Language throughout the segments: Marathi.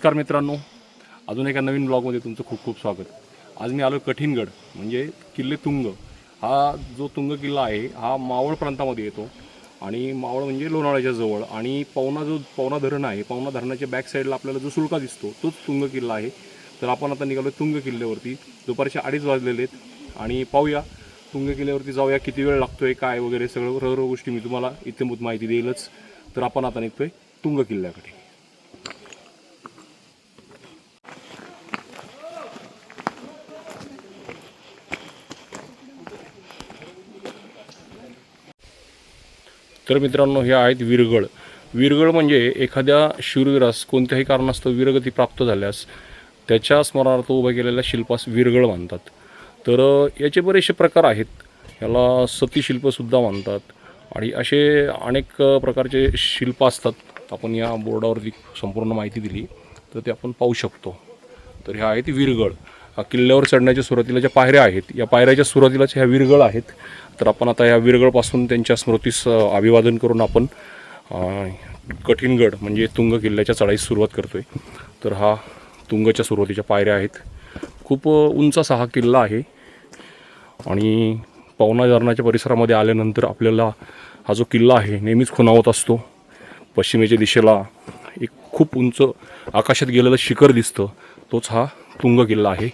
नमस्कार मित्रांनो. अजून एका नवीन ब्लॉगमध्ये तुमचं खूप खूप स्वागत. आज मी आलो कठीणगड म्हणजे किल्ले तुंग. हा जो तुंग किल्ला आहे हा मावळ प्रांतामध्ये येतो. आणि मावळ म्हणजे लोणावळ्याच्या जवळ. आणि पवना जो पवना धरण आहे पवना धरणाच्या बॅक साईडला आपल्याला जो सुळका दिसतो तोच तुंग किल्ला आहे. तर आपण आता निघालो तुंग किल्ल्यावरती. दुपारचे अडीच वाजलेले आहेत. आणि पाहूया तुंग किल्ल्यावरती जाऊया किती वेळ लागतो आहे काय वगैरे सगळं सर्व गोष्टी मी तुम्हाला इत्यंभूत माहिती देईलच. तर आपण आता निघतो आहे तुंग किल्ल्याकडे. तर मित्रांनो हे आहेत विरगळ विरगळ म्हणजे एखाद्या शूरवीरास कोणत्याही कारणास्तव वीरगती प्राप्त झाल्यास त्याच्या स्मरणार्थ उभ्या केलेल्या शिल्पास विरगळ म्हणतात तर याचे बरेचसे प्रकार आहेत. याला सतीशिल्पसुद्धा म्हणतात आणि असे अनेक प्रकारचे शिल्प असतात. आपण या बोर्डावरती संपूर्ण माहिती दिली तर ते आपण पाहू शकतो. तर ह्या आहेत विरगळ किल्ल्यावर चढण्याच्या सुरुवातीला ज्या पायऱ्या आहेत या पायऱ्याच्या सुरुवातीलाच ह्या विरगळ आहेत. तर आपण आता ह्या विरगळपासून त्यांच्या स्मृतीस अभिवादन करून आपण कठीण कठीणगड म्हणजे तुंग किल्ल्याच्या चढाईस सुरुवात करतोय. तर हा तुंगच्या सुरुवातीच्या पायऱ्या आहेत. खूप अ, उंच असा हा किल्ला आहे. आणि पवना धरणाच्या परिसरामध्ये आल्यानंतर आपल्याला हा जो किल्ला आहे नेहमीच खुणावत असतो. पश्चिमेच्या दिशेला एक खूप उंच आकाशात गेलेलं शिखर दिसतं. तोच हा तुंग किल्ला आहे.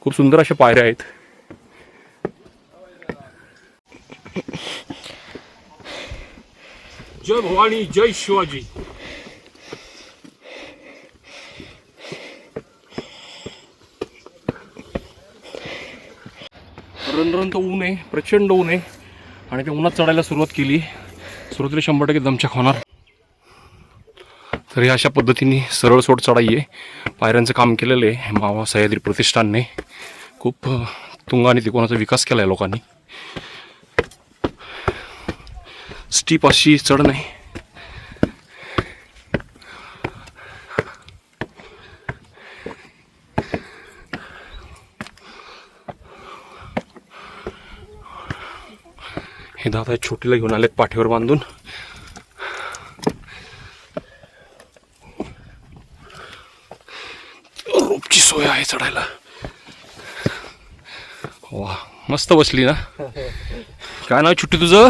खूप सुंदर अशा पायऱ्या आहेत. जय भवानी जय शिवाजी. रणरण तर ऊन आहे प्रचंड ऊन आहे. आणि त्या उन्हात चढायला सुरुवात केली. सुरुवातीला शंभर टक्के दमछाक होणार. तर ह्या अशा पद्धतीने सरळ सोड चढाई आहे. पायऱ्यांचं काम केलेलं आहे. मावा सह्याद्री प्रतिष्ठानने खूप तुंगाने तिकोणाचा विकास केला आहे लोकांनी. स्टीप अशी चढ नाही. हे दादा छोटीला घेऊन आलेत पाठीवर बांधून. रोपची सोय आहे चढायला. वा मस्त बसली ना. काय नाव छुट्टी तुझं?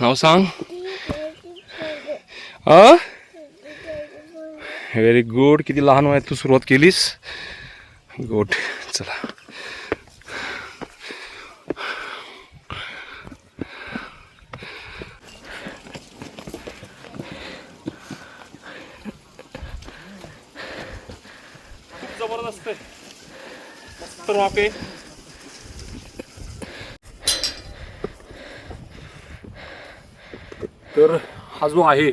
नाव सांग आ व्हेरी गुड किती लहान वयात तू सुरुवात केलीस? गुड चला. हा जो आहे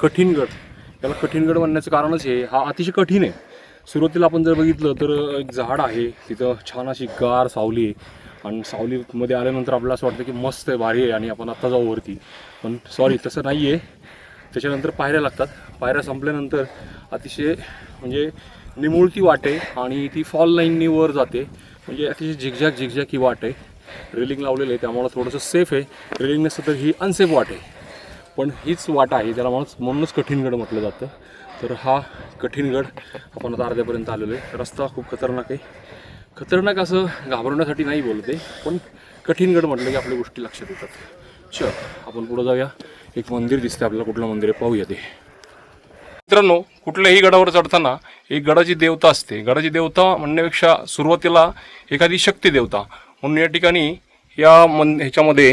कठीणगड त्याला कठीणगड म्हणण्याचं कारणच हे. हा अतिशय कठीण आहे. सुरुवातीला आपण जर बघितलं तर एक झाड आहे तिथं छान अशी गार सावली आहे. आणि सावलीमध्ये आल्यानंतर आपल्याला असं वाटतं की मस्त आहे भारी आहे आणि आपण आत्ता जाऊ वरती. पण सॉरी तसं नाही आहे त्याच्यानंतर पायऱ्या लागतात. पायऱ्या संपल्यानंतर अतिशय म्हणजे निमुळती वाट आहे आणि ती फॉल लाईननी वर जाते. म्हणजे अतिशय झिकझॅक झिकझॅक ही वाट आहे. रेलिंग लावलेलं आहे त्यामुळं थोडंसं सेफ आहे. रेलिंग नसतं तर ही अनसेफ वाट आहे. पण हीच वाट आहे त्याला म्हणूनच म्हणूनच कठीणगड म्हटलं जातं. तर हा कठीणगड आपण आता अर्ध्यापर्यंत आलेलो आहे. रस्ता खूप खतरनाक आहे. खतरनाक असं घाबरवण्यासाठी नाही बोलते पण कठीणगड म्हटलं की आपल्या गोष्टी लक्षात येतात. चल आपण पुढं जाऊया. एक मंदिर दिसते आपल्याला कुठलं मंदिर आहे पाहूया ते. मित्रांनो कुठल्याही गडावर चढताना एक गडाची देवता असते. गडाची देवता म्हणण्यापेक्षा सुरुवातीला एखादी शक्ती देवता. म्हणून या ठिकाणी या मन ह्याच्यामध्ये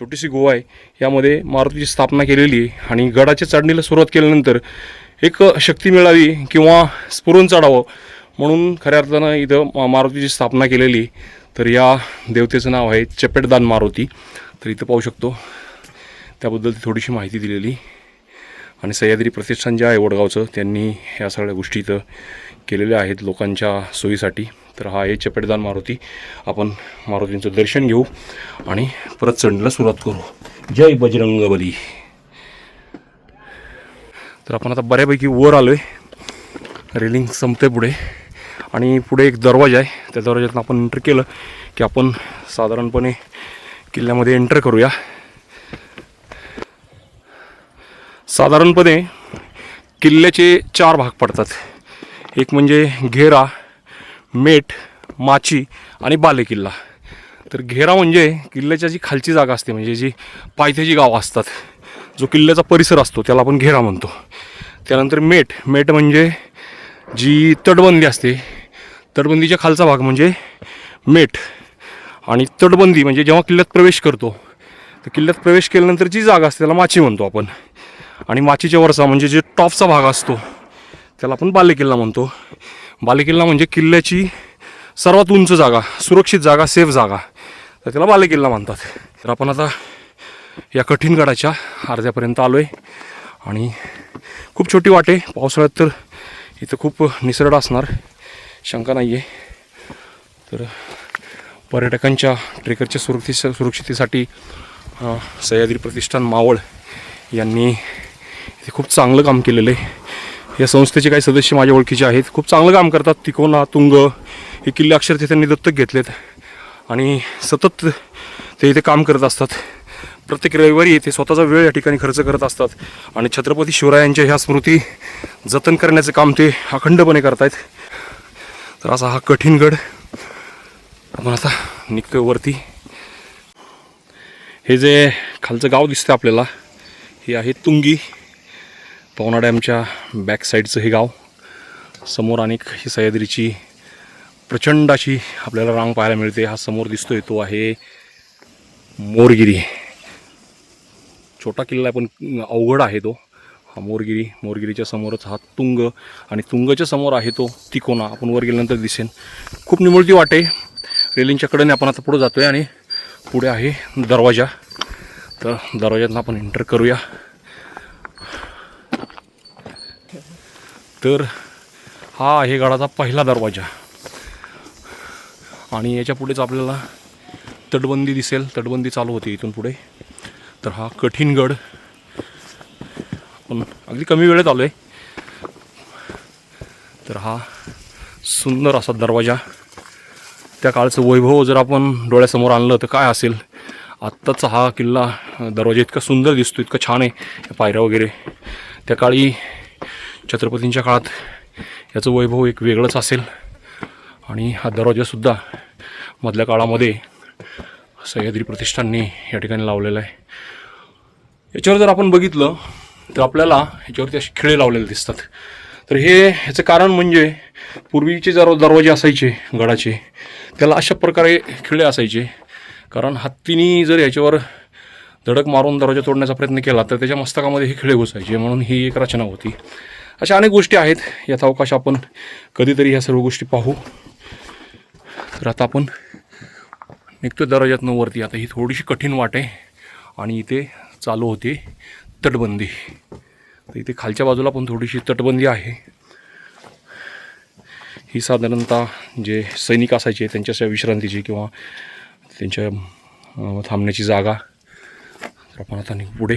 छोटीशी गोवा आहे. यामध्ये मारुतीची स्थापना केलेली आहे आणि गडाच्या चढणीला सुरुवात केल्यानंतर एक शक्ती मिळावी किंवा स्फुरून चढावं म्हणून खऱ्या अर्थानं इथं मारुतीची स्थापना केलेली तर या देवतेचं नाव आहे चपेटदान मारुती. तर इथं पाहू शकतो. त्याबद्दल थोडीशी माहिती दिलेली. आणि सह्याद्री प्रतिष्ठान जे आहे वडगावचं त्यांनी ह्या सगळ्या गोष्टी इथं केलेल्या आहेत लोकांच्या सोयीसाठी तर हा आहे चपेटदान मारुती. आपण मारुतींचं दर्शन घेऊ आणि परत चढणीला सुरुवात करू. जय बजरंग बली तर आपण आता बऱ्यापैकी वर आलो आहे रेलिंग संपते पुढे. आणि पुढे एक दरवाजा आहे. त्या दरवाज्यातून आपण एंटर केलं की आपण साधारणपणे किल्ल्यामध्ये एंटर करूया. साधारणपणे किल्ल्याचे चार भाग पडतात. एक म्हणजे घेरा मेट माची आणि बालेकिल्ला. तर घेरा म्हणजे किल्ल्याच्या जी खालची जागा असते म्हणजे जी पायथ्याची गावं असतात जो किल्ल्याचा परिसर असतो त्याला आपण घेरा म्हणतो. त्यानंतर मेट मेट म्हणजे जी तटबंदी असते तटबंदीच्या खालचा भाग म्हणजे मेट. आणि तटबंदी म्हणजे जेव्हा किल्ल्यात प्रवेश करतो तर किल्ल्यात प्रवेश केल्यानंतर जी जागा असते त्याला माची म्हणतो आपण. आणि माचीच्या वरचा म्हणजे जे टॉपचा भाग असतो त्याला आपण बालेकिल्ला म्हणतो. बालेकिल्ला म्हणजे किल्ल्याची सर्वात उंच जागा सुरक्षित जागा सेफ जागा. तर त्याला बालेकिल्ला म्हणतात. तर आपण आता या कठीण गडाच्या अर्ध्यापर्यंत आलो आहे आणि खूप छोटी वाटे पावसाळ्यात तर इथं खूप निसरड असणार. शंका नाही आहे तर पर्यटकांच्या ट्रेकरच्या सुरक्षि सुरक्षितेसाठी सह्याद्री प्रतिष्ठान मावळ यांनी इथे खूप चांगलं काम केलेलं आहे. या संस्थेचे काही सदस्य माझ्या ओळखीचे आहेत. खूप चांगलं काम करतात. तिकोना तुंग हे किल्ले अक्षरशः त्यांनी दत्तक घेतलेत. आणि सतत ते इथे काम करत असतात. प्रत्येक रविवारी ते स्वतःचा वेळ या ठिकाणी खर्च करत असतात. आणि छत्रपती शिवरायांच्या ह्या स्मृती जतन करण्याचं काम ते अखंडपणे करतायत. तर असा हा कठीण गड. आपण आता निघतोय वरती. हे जे खालचं गाव दिसतं आपल्याला हे आहे तुंगी. पवना डॅमच्या बॅक साईडचं हे गाव समोर अनेक ही सह्याद्रीची प्रचंड अशी आपल्याला रांग पाहायला मिळते. हा समोर दिसतोय तो आहे मोरगिरी. छोटा किल्ला आहे पण अवघड आहे तो. हा मोरगिरी मोरगिरीच्या समोरच हा तुंग आणि तुंगच्या समोर आहे तो तिकोना. आपण वर गेल्यानंतर दिसेन. खूप निमुळती वाटे रेलिंगच्या कडेने आपण आता पुढे जातोय आणि पुढे आहे दरवाजा. तर दरवाज्यातनं आपण एंटर करूया. तर हा आहे गडाचा पहिला दरवाजा. आणि याच्या पुढेच आपल्याला तटबंदी दिसेल. तटबंदी चालू होती इथून पुढे. तर हा कठीण गड. पण अगदी कमी वेळेत आलो आहे तर हा सुंदर असा दरवाजा. त्या काळचं वैभव जर आपण डोळ्यासमोर आणलं तर काय असेल? आत्ताचा हा किल्ला दरवाजा इतका सुंदर दिसतो इतका छान आहे पायऱ्या वगैरे. त्या काळी छत्रपतींच्या काळात याचं वैभव एक वेगळंच असेल. आणि हा दरवाजासुद्धा मधल्या काळामध्ये सह्याद्री प्रतिष्ठानने या ठिकाणी लावलेला आहे. याच्यावर जर आपण बघितलं तर आपल्याला ह्याच्यावरती असे खिळे लावलेले दिसतात. तर हे ह्याचं कारण म्हणजे पूर्वीचे जर दरवाजे असायचे गडाचे त्याला अशा प्रकारे खिळे असायचे. कारण हत्तीनी जर याच्यावर धडक मारून दरवाजा तोडण्याचा प्रयत्न केला तर त्याच्या मस्तकामध्ये हे खिळे घुसायचे. म्हणून ही एक रचना होती. अशा अनेक गोष्टी आहेत. याचा अवकाश आपण कधीतरी ह्या सर्व गोष्टी पाहू. तर आता आपण निघतो दरवाज्यातनं वरती. आता ही थोडीशी कठीण वाट आहे आणि इथे चालू होते तटबंदी. तर इथे खालच्या बाजूला पण थोडीशी तटबंदी आहे. ही साधारणतः जे सैनिक असायचे त्यांच्या विश्रांतीची किंवा त्यांच्या थांबण्याची जागा. तर आपण आता निघू पुढे.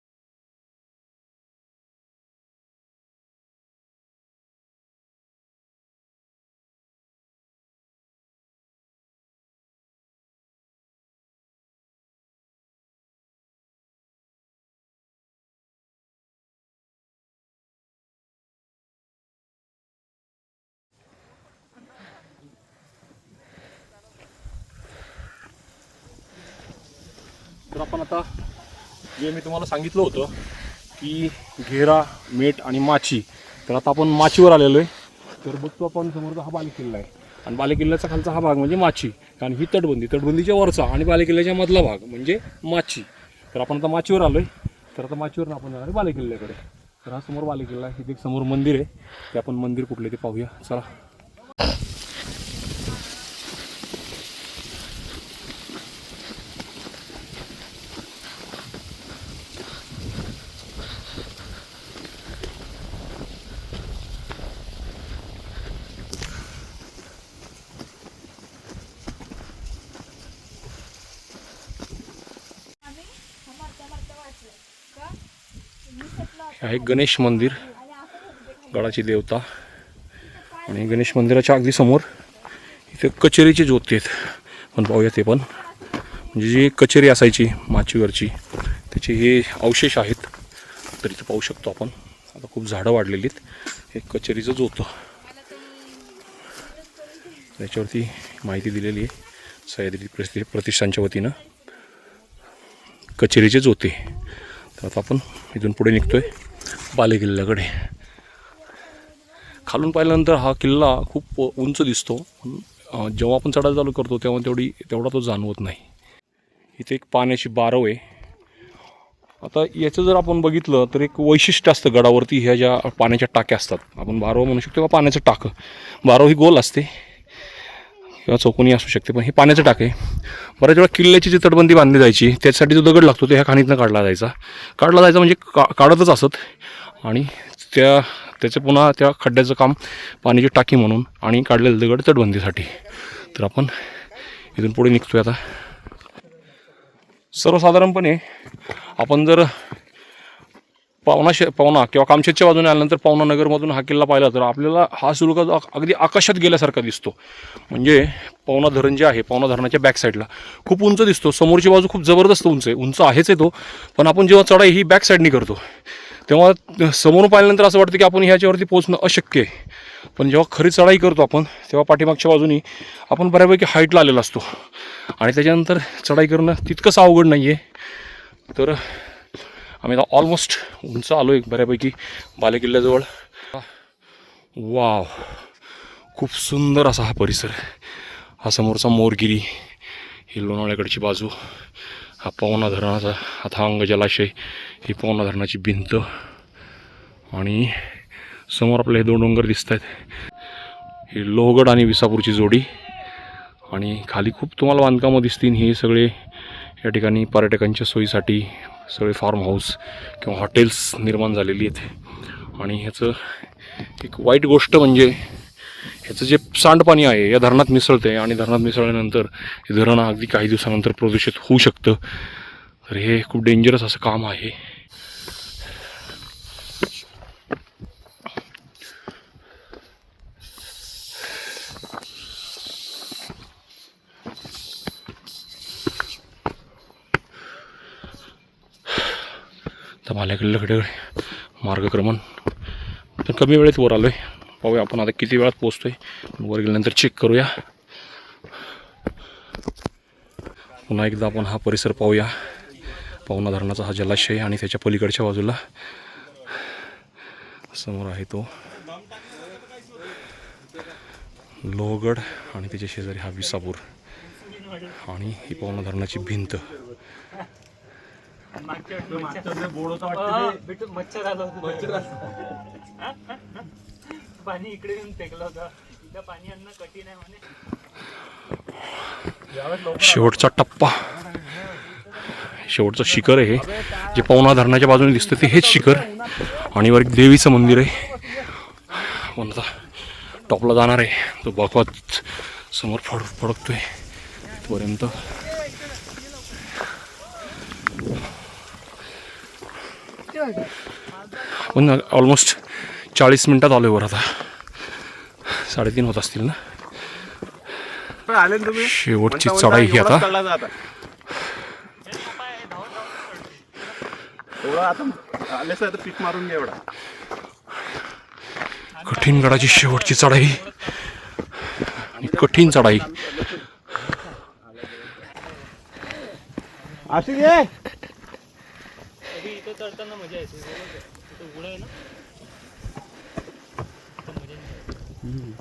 तर आपण आता जे मी तुम्हाला सांगितलं होतं की घेरा मेट आणि माची. तर आता आपण माचीवर आलेलो आहे. तर बघतो आपण समोरचा हा बालेकिल्ला आहे. आणि बालेकिल्ल्याचा खालचा हा भाग म्हणजे माची. कारण ही तटबंदी तटबंदीच्या वरचा आणि बालेकिल्ल्याच्या मधला भाग म्हणजे माची. तर आपण आता माचीवर आलो आहे तर आता माचीवर आपण जाणार आहे बालेकिल्ल्याकडे. तर हा समोर बालेकिल्ला आहे. इथे एक समोर मंदिर आहे. ते आपण मंदिर कुठले ते पाहूया. चला. आहे गणेश मंदिर गडाची देवता. आणि गणेश मंदिराच्या अगदी समोर इथे कचेरीचे ज्योती आहेत. पण पाहूया ते पण. म्हणजे जी कचेरी असायची माचीवरची त्याचे हे अवशेष आहेत. तर इथं पाहू शकतो आपण. आता खूप झाडं वाढलेली आहेत. हे कचेरीचं जोतं त्याच्यावरती माहिती दिलेली आहे सह्याद्री प्रति प्रतिष्ठानच्या वतीनं. कचेरीचे जोते तर आता आपण इथून पुढे निघतो आहे बालेकिल्ल्याकडे. खालून पाहिल्यानंतर हा किल्ला खूप उंच दिसतो. जेव्हा आपण चढायला चालू करतो तेव्हा तेवढी तेवढा तो जाणवत नाही. इथे एक पाण्याची बारव आहे. आता याचं जर आपण बघितलं तर एक वैशिष्ट्य असतं गडावरती ह्या ज्या पाण्याच्या टाक्या असतात. आपण बारव म्हणू शकतो किंवा पाण्याचं टाकं. बारव ही गोल असते. किंवा चौकोनी असू शकते पण हे पाण्याचं टाक आहे. बऱ्याच वेळा किल्ल्याची जी तटबंदी बांधली जायची त्याच्यासाठी जो दगड लागतो तो ह्या खाणीतनं काढला जायचा. काढला जायचा म्हणजे का काढतच असत. आणि त्या त्याचं पुन्हा त्या खड्ड्याचं काम पाण्याची टाकी म्हणून आणि काढलेलं दगड तटबंदीसाठी. तर आपण इथून पुढे निघतोय आता. सर्वसाधारणपणे आपण जर पावना शे पावना किंवा कामशेतच्या बाजूने आल्यानंतर पावना नगरमधून हा किल्ला पाहिला तर आपल्याला हा शुल्क जो अगदी आकाशात गेल्यासारखा दिसतो. म्हणजे पावना धरण जे आहे पावना धरणाच्या बॅक साईडला खूप उंच दिसतो. समोरची बाजू खूप जबरदस्त उंच आहे. उंच आहेच आहे तो. पण आपण जेव्हा चढाई ही बॅक साईडनी करतो तेव्हा समोरून पाहिल्यानंतर असं वाटतं की आपण ह्याच्यावरती पोहोचणं अशक्य आहे. पण जेव्हा खरी चढाई करतो आपण तेव्हा पाठीमागच्या बाजूनी आपण बऱ्यापैकी हाईटला आलेला असतो. आणि त्याच्यानंतर चढाई करणं तितकंच अवघड नाही आहे तर आम्ही आता ऑलमोस्ट उंच आलो एक बऱ्यापैकी बालेकिल्ल्याजवळ. वाव खूप सुंदर असा हा परिसर. हा समोरचा मोरगिरी ही लोणावळ्याकडची बाजू हा पवना धरणाचा अथांग जलाशय ही पवना धरणाची भिंत. आणि समोर आपले हे दोन डोंगर दिसत आहेत ही लोहगड आणि विसापूरची जोडी. आणि खाली खूप तुम्हाला बांधकामं दिसतील. हे सगळे या ठिकाणी पर्यटकांच्या सोयीसाठी सगळे फार्म हाऊस किंवा हॉटेल्स निर्माण झालेली आहेत. आणि ह्याचं एक वाईट गोष्ट म्हणजे ह्याचं जे सांडपाणी आहे या धरणात मिसळते आणि धरणात मिसळल्यानंतर हे धरण अगदी काही दिवसानंतर प्रदूषित होऊ शकतं. तर हे खूप डेंजरस असं काम आहे. आता माल्याकडल्याकडे मार्गक्रमण. पण कमी वेळेत वर आलो आहे पाहूया आपण आता किती वेळात पोचतो आहे वर गेल्यानंतर चेक करूया. पुन्हा एकदा आपण हा परिसर पाहूया. पाहुणा धरणाचा हा जलाशय आणि त्याच्या पलीकडच्या बाजूला समोर आहे तो लोहगड आणि त्याच्या शेजारी हा विसापूर. आणि ही पाहुणा धरणाची भिंत. बिटू मच्छर आलं होतं. पाणी इकडे येऊन फेकलं होतं. इथं पाणी आणणं कठीण आहे म्हणे. शेवटचा टप्पा. शेवटचं शिखर आहे हे. जे पवना धरणाच्या बाजूने दिसतं ते हेच शिखर. आणि वर एक देवीचं मंदिर आहे. पण आता टॉपला जाणार आहे. तो बघत समोर फड फडकतोय. तिथपर्यंत पण ऑलमोस्ट चाळीस मिनटात आलोय वर आता. साडेतीन होत असतील ना? आले शेवटची चढाई ही आता. आले कठीण गडाची शेवटची चढाई. कठीण चढाई. इथं मजा येते तिथं इथं उघड आहे ना? इथं मजा नाही.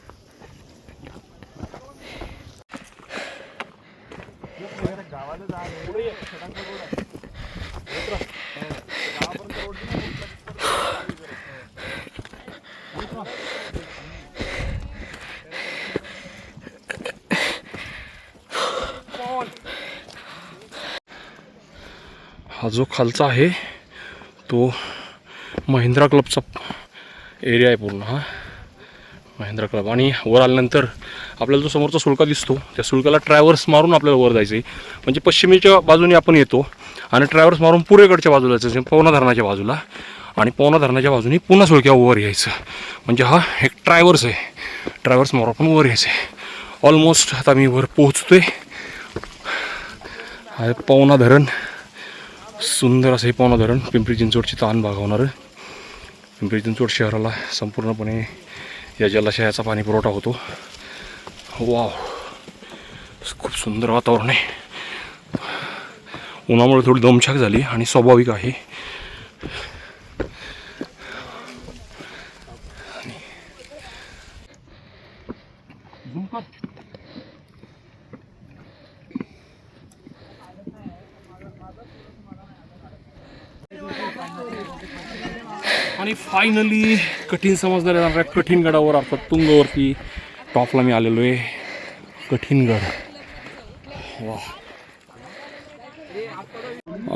हा जो खालचा आहे तो महिंद्रा क्लबचा एरिया आहे पूर्ण हा. महिंद्रा क्लब. आणि वर आल्यानंतर आपल्याला जो समोरचा सुळका दिसतो त्या सुळकाला ट्रॅव्हर्स मारून आपल्याला वर जायचं आहे म्हणजे पश्चिमेच्या बाजूने आपण येतो आणि ट्रॅव्हर्स मारून पूर्वेकडच्या बाजूला जायचं म्हणजे पवना धरणाच्या बाजूला. आणि पवना धरणाच्या बाजूने पुन्हा सुळक्या वर यायचं. म्हणजे हा एक ट्रॅव्हर्स आहे. ट्रॅव्हर्स मारून आपण वर यायचं आहे ऑलमोस्ट आता मी वर पोहोचतो हा आहे पवना धरण सुंदर असं हे पावना धरण पिंपरी चिंचवडची ताण भागवणारं. पिंपरी चिंचवड शहराला संपूर्णपणे या जलाशयाचा पाणी पुरवठा होतो. वाव. खूप सुंदर वातावरण आहे. उन्हामुळे थोडी दमछाक झाली आणि स्वाभाविक आहे. आणि फायनली कठीण समजणाऱ्या जाणाऱ्या कठीण गडावर अर्थात तुंगवरती टॉपला मी आलेलो आहे. कठीण गड. वा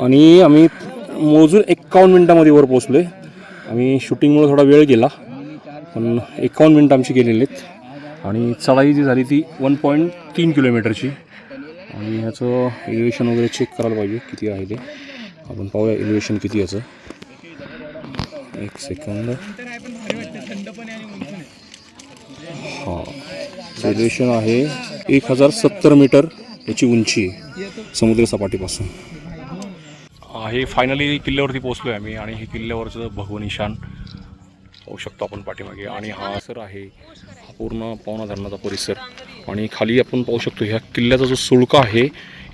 आणि आम्ही मोजून एक्कावन्न मिनटामध्ये वर पोचलो आहे आम्ही शूटिंगमुळे थोडा वेळ गेला पण एकावन्न मिनटं आमची गेलेली आहेत. आणि चढाई जी झाली ती वन पॉईंट तीन किलोमीटरची आणि ह्याचं एलिव्हेशन वगैरे चेक करायला पाहिजे किती आहे ते. आपण पाहूया एलिव्हेशन किती याचं. एक सेकंद. हां. एलिव्हेशन आहे एक हजार सत्तर मीटर याची उंची समुद्र सपाटीपासून. हे फायनली किल्ल्यावरती पोहोचलो आहे आम्ही आणि हे किल्ल्यावरचं भगवं निशाण पाहू शकतो आपण पाठीमागे. आणि हा सर आहे हा पूर्ण पवना धरणाचा परिसर. आणि खाली आपण पाहू शकतो ह्या किल्ल्याचा जो सुळका आहे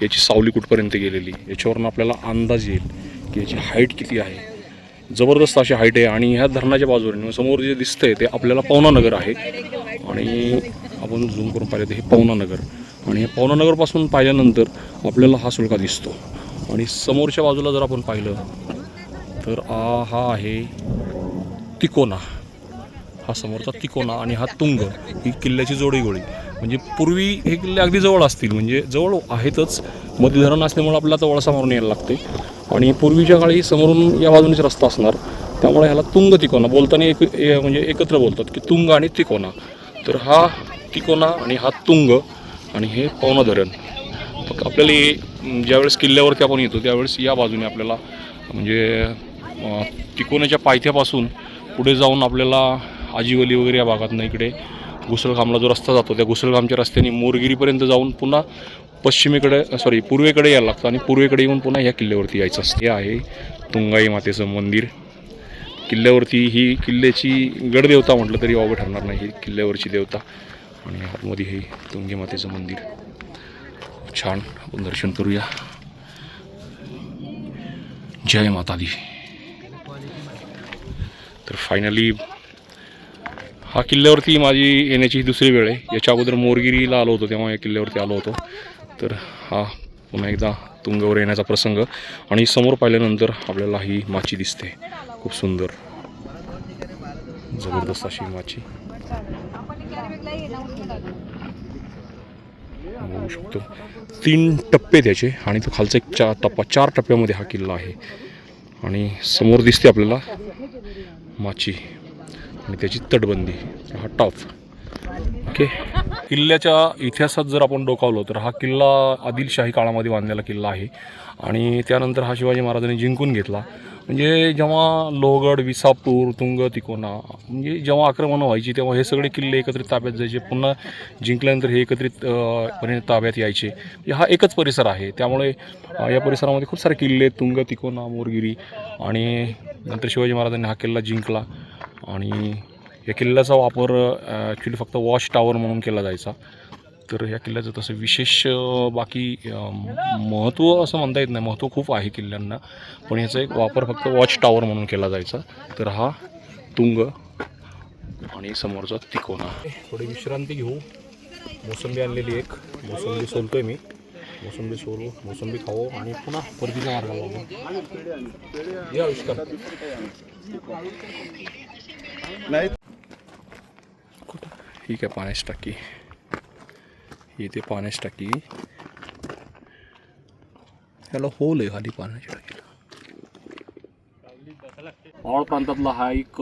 याची सावली कुठपर्यंत गेलेली. याच्यावरून आपल्याला अंदाज येईल की याची हाईट किती आहे. जबरदस्त अशी हाईट आहे आणि ह्या धरणाच्या बाजूने म्हणजे समोर जे दिसतंय ते आपल्याला पवना नगर आहे. आणि आपण झूम करून पाहिलं तर हे पवना नगर. आणि हे पवना नगरपासून पाहिल्यानंतर आपल्याला हा सुळका दिसतो. आणि समोरच्या बाजूला जर आपण पाहिलं तर आ हा आहे तिकोना. हा समोरचा तिकोना आणि हा तुंग ही किल्ल्याची जोडीगोळी. म्हणजे पूर्वी हे किल्ले अगदी जवळ असतील म्हणजे जवळ आहेतच. मध्य धरण असल्यामुळे आपल्याला आता वळसा मारून यायला लागते आणि पूर्वीच्या काळी समोरून या बाजूनेच रस्ता असणार. त्यामुळे ह्याला तुंग तिकोना बोलताना एक म्हणजे एकत्र बोलतात की तुंग आणि तिकोना. तर हा तिकोना आणि हा तुंग आणि हे पवना धरण आपल्याला ज्यावेळेस किल्ल्यावरती आपण येतो त्यावेळेस या बाजूने आपल्याला म्हणजे तिकोनाच्या पायथ्यापासून पुढे जाऊन आपल्याला आजीवली वगैरे या भागातनं इकडे घुसळगामला जो रस्ता जातो त्या घुसळगामच्या रस्त्याने मोरगिरीपर्यंत जाऊन पुन्हा पश्चिमेकडे सॉरी पूर्वेकडे यायला लागतं आणि पूर्वेकडे येऊन पुन्हा या किल्ल्यावरती यायचं असतं. हे आहे तुंगाई मातेचं मंदिर. किल्ल्यावरती ही किल्ल्याची गडदेवता म्हटलं तरी वावं ठरणार नाही. ही किल्ल्यावरची देवता आणि आतमध्ये हे तुंगी मातेचं मंदिर. छान. आपण दर्शन करूया. जय माता दी तर फायनली हा किल्ल्यावरती माझी येण्याची ही दुसरी वेळ आहे. याच्या अगोदर मोरगिरीला आलो होतो तेव्हा या किल्ल्यावरती आलो होतो. तर हा पुन्हा एकदा तुंगावर येण्याचा प्रसंग. आणि समोर पाहिल्यानंतर आपल्याला ही माची दिसते. खूप सुंदर. जबरदस्त अशी माची. बघू शकतो. तीन टप्पे त्याचे आणि तो खालचा एक चार टप्पा चार टप्प्यामध्ये हा किल्ला आहे. आणि समोर दिसते आपल्याला माची. आणि त्याची तटबंदी. हा टॉप. ओके. किल्ल्याच्या इतिहासात जर आपण डोकावलो तर हा किल्ला आदिलशाही काळामध्ये बांधलेला किल्ला आहे. आणि त्यानंतर हा शिवाजी महाराजांनी जिंकून घेतला. म्हणजे जेव्हा लोहगड विसापूर तुंग तिकोना म्हणजे जेव्हा आक्रमणं व्हायची तेव्हा हे सगळे किल्ले एकत्रित ताब्यात जायचे. पुन्हा जिंकल्यानंतर हे एकत्रित पर्यंत पणे ताब्यात यायचे. म्हणजे हा एकच परिसर आहे. त्यामुळे या परिसरामध्ये खूप सारे किल्ले तुंग तिकोना मोरगिरी आणि नंतर शिवाजी महाराजांनी हा किल्ला जिंकला. आणि या किल्ल्याचा वापर ॲक्च्युली फक्त वॉच टॉवर म्हणून केला जायचा. तर या किल्ल्याचं तसं विशेष बाकी महत्त्व असं म्हणता येत नाही. महत्त्व खूप आहे किल्ल्यांना. पण याचा एक वापर फक्त वॉच टॉवर म्हणून केला जायचा. तर हा तुंग आणि समोरचा तिकोना थोडी विश्रांती घेऊ. मोसंबी आणलेली एक. मोसंबी सोलतो आहे मी. मोसंबी सोलू मोसंबी खाऊ आणि पुन्हा परतीचा मार्ग लावू या आविष्कार. नाही ठीक आहे पाण्याची टाकी. येते पाण्याची टाकी. त्याला होल आहे खाली पाण्याची टाकीला मावळ प्रांतातला हा एक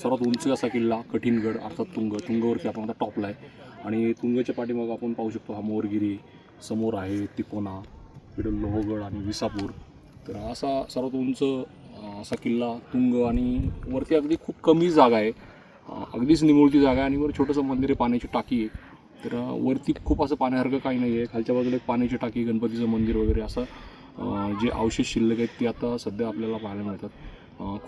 सर्वात उंच असा किल्ला कठीणगड अर्थात तुंग. तुंगवरती आपण आता टॉपला आहे. आणि तुंगच्या पाठीमागं आपण पाहू शकतो हा मोरगिरी समोर आहे तिकोना इकडे लोहगड आणि विसापूर. तर असा सर्वात उंच असा किल्ला तुंग आणि वरती अगदी खूप कमी जागा आहे. अगदीच निमुळती जागा आहे आणि वर छोटंसं मंदिर आहे पाण्याची टाकी आहे. तर वरती खूप असं पाण्यासारखं काही नाही आहे खालच्या बाजूला एक पाण्याची टाकी गणपतीचं मंदिर वगैरे असं. जे अवशेष शिल्लक आहेत ते आता सध्या आपल्याला पाहायला मिळतात.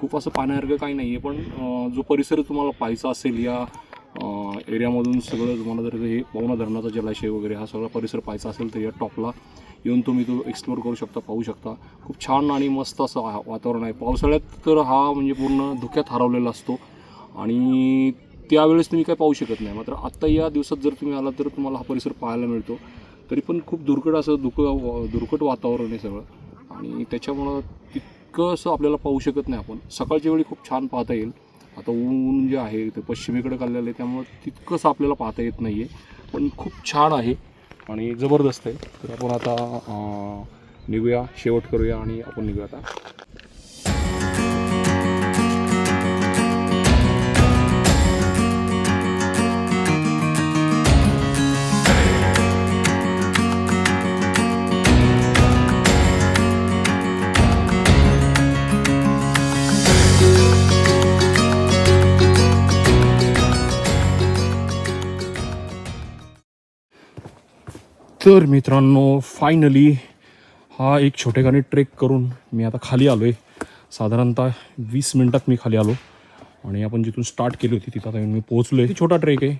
खूप असं पाण्यासारखं काही नाही आहे पण जो परिसर तुम्हाला पाहायचा असेल या एरियामधून सगळं तुम्हाला जर हे पवना धरणाचा जलाशय वगैरे हा सगळा परिसर पाहायचा असेल तर या टॉपला येऊन तुम्ही तो एक्सप्लोर करू शकता पाहू शकता. खूप छान आणि मस्त असं वातावरण आहे. पावसाळ्यात तर हा म्हणजे पूर्ण धुक्यात हरवलेला असतो. आणि त्यावेळेस तुम्ही काय पाहू शकत नाही. मात्र आत्ता या दिवसात जर तुम्ही आला तर तुम्हाला हा परिसर पाहायला मिळतो. तरी पण खूप दुर्कट असं दुःख दुर्कट वातावरण आहे सगळं. आणि त्याच्यामुळं तितकं असं आपल्याला पाहू शकत नाही आपण. सकाळच्या वेळी खूप छान पाहता येईल. आता ऊन जे आहे ते पश्चिमेकडे काढलेलं आहे त्यामुळं तितकंच आपल्याला पाहता येत नाही आहे पण खूप छान आहे आणि जबरदस्त आहे. तर आपण आता निघूया शेवट करूया आणि आपण निघूया आता. तर मित्रांनो फायनली हा एक छोटेखानी ट्रेक करून मी आता खाली आलो आहे साधारणतः वीस मिनटात मी खाली आलो. आणि आपण जिथून स्टार्ट केली होती तिथं आता मी पोहोचलो आहे छोटा ट्रेक आहे.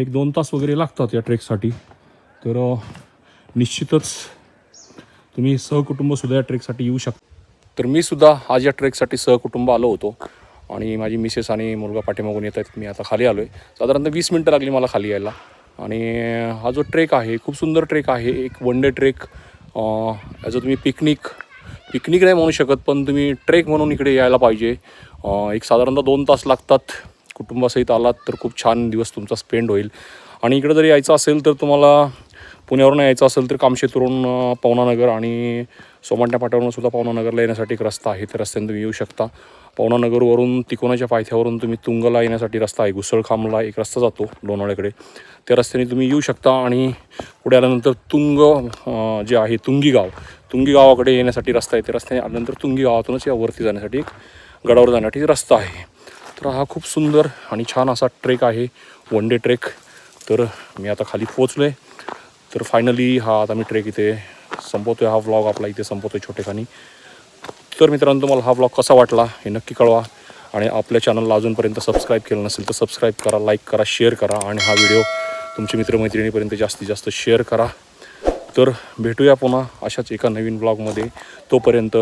एक दोन तास वगैरे लागतात या ट्रेकसाठी तर निश्चितच तुम्ही सहकुटुंबसुद्धा या ट्रेकसाठी येऊ शकता. तर मी सुद्धा आज या ट्रेकसाठी सहकुटुंब आलो होतो. आणि माझी मिसेस आणि मुलगा पाठीमागून येत आहेत मी आता खाली आलो आहे साधारणतः वीस मिनटं लागली मला खाली यायला. आणि हा जो ट्रेक आहे खूप सुंदर ट्रेक आहे एक one day trek as a तुम्ही पिकनिक पिकनिक नाही म्हणू शकत पण तुम्ही ट्रेक म्हणून इकडे यायला पाहिजे. एक साधारणतः दोन तास लागतात कुटुंबासहित आलात तर खूप छान दिवस तुमचा स्पेंड होईल. आणि इकडे जर यायचं असेल तर तुम्हाला पुण्यावरून यायचं असेल तर कामशेतवरून पवनानगर आणि सोमाटण्या पाट्यावरून सुद्धा पवनानगरला येण्यासाठी एक रस्ता आहे त्या रस्त्याने तुम्ही येऊ शकता. पवनानगरवरून तिकोनाच्या पायथ्यावरून तुम्ही तुंगला येण्यासाठी रस्ता आहे. घुसळखांबला एक रस्ता जातो लोणावळ्याकडे. त्या रस्त्याने तुम्ही येऊ शकता आणि पुढे आल्यानंतर तुंग जे आहे तुंगी गाव तुंगी गावाकडे येण्यासाठी रस्ता आहे. त्या रस्त्याने आल्यानंतर तुंगी गावातूनच या वरती जाण्यासाठी एक गडावर जाण्यासाठी रस्ता आहे. तर हा खूप सुंदर आणि छान असा ट्रेक आहे. One day trek. तर मी आता खाली पोचलो आहे तर फायनली हा आता मी ट्रेक इथे संपवतो आहे हा व्लॉग आपला इथे संपवतो आहे छोटेखानी. तर मित्रांनो तुम्हाला हा ब्लॉग कसा वाटला हे नक्की कळवा. आणि आपल्या चॅनलला अजूनपर्यंत सबस्क्राईब केलं नसेल तर सबस्क्राईब करा लाईक करा शेअर करा आणि हा व्हिडिओ तुमच्या मित्रमैत्रिणीपर्यंत जास्तीत जास्त शेअर करा. तर भेटूया पुन्हा अशाच एका नवीन ब्लॉगमध्ये तोपर्यंत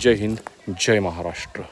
जय हिंद जय महाराष्ट्र.